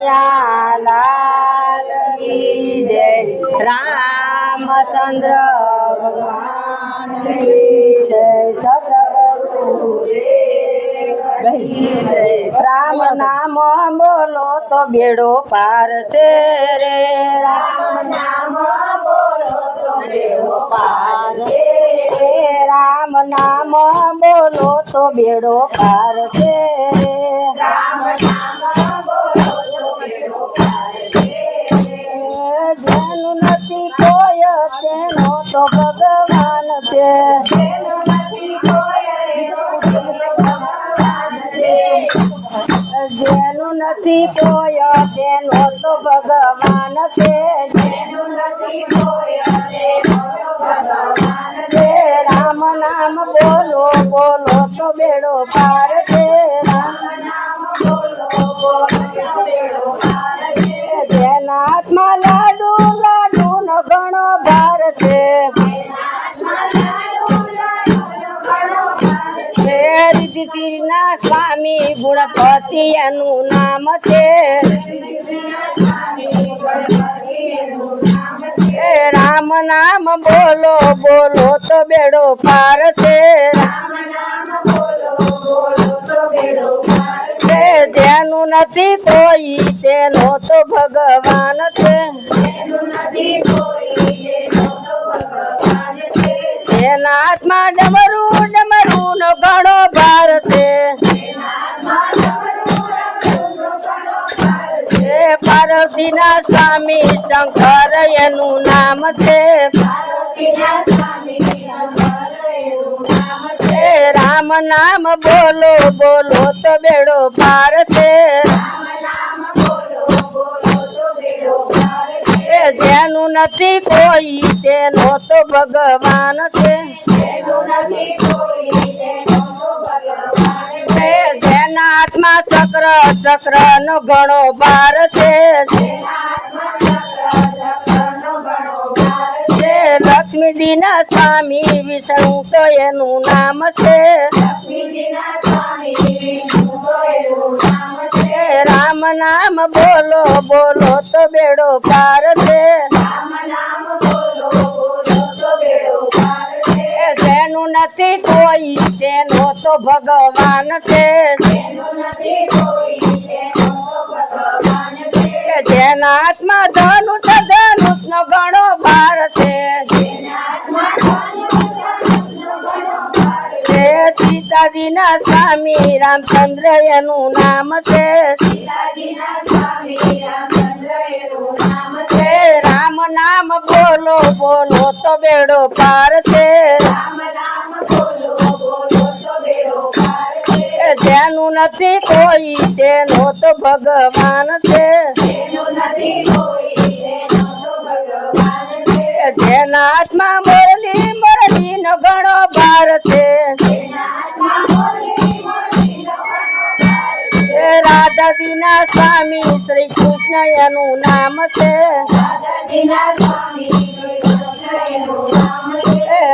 જય રામચંદ્ર ભગવાન રામ નામ બોલો તો બેડો પાર છે રે. રામ નામ બોલો તો પાર રામ નામ બોલો તો બેડો પાર છે રે. તેનો તો ભગવાન છે? જેનું નથી કોય તેનો તો ભગવાન છે. રામ નામ બોલો બોલો તો બેડો પાર ના સ્વામી ગુણપતિ એનું નામ છે. રામ નામ બોલો બોલો તો બેડો પાર છે. જેનું નથી કોઈ, તેનો તો ભગવાન છે. એના હાથમાં ડમરું પાર્વતીના સ્વામી શંકર એનું નામ છે. રામ નામ બોલો બોલો તો બેડો પાર છે. એ જેનું નથી કોઈ તેનો તો ભગવાન છે. ચક્ર નો ઘણો બાર છે. લક્ષ્મી દીના સ્વામી વિષ્ણુ તો એનું નામ છે. રામ નામ બોલો બોલો તો બેડો પાર છે. જેનું નથી કોઈ તેનો તો ભગવાન છે. જેના હાથમાં ધનુષ ધનુષ નો ઘણો ભાર છે. સીતાજી સીતાજીના સ્વામી રામચંદ્ર એનું નામ છે. રામ નામ બોલો બોલો તો બેડો પાર છે નથી કોઈ તેનો તો ભગવાન છે. જેના હાથમાં મોરલી મોરલી નો ઘણો ભાર છે. એ રાધાજીના સ્વામી શ્રી કૃષ્ણ એનું નામ છે.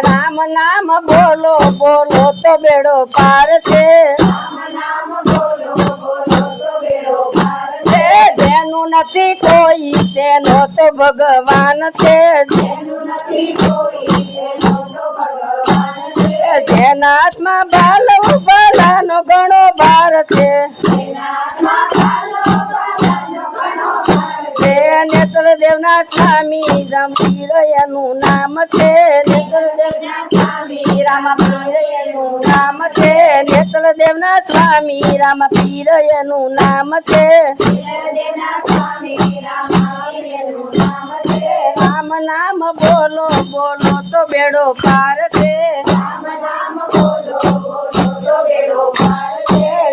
રામ નામ બોલો બોલો તો બેડો પાર છે. નથી કોઈ તેનો તો ભગવાન છે જેના હાથમાં બાલવ બાલાનો ઘણો ભાર છે. દેવના સ્વામી રામપીર એનું નામ છે. દેવના સ્વામી રામપીર એનું નામ છે. નેત્ર દેવના સ્વામી રામપીર એનું નામ છે. રામ નામ બોલો બોલો તો બેડો પાર છે.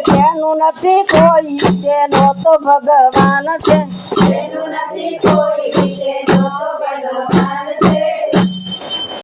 જેનું નથી કોઈ તેનો તો ભગવાન છે.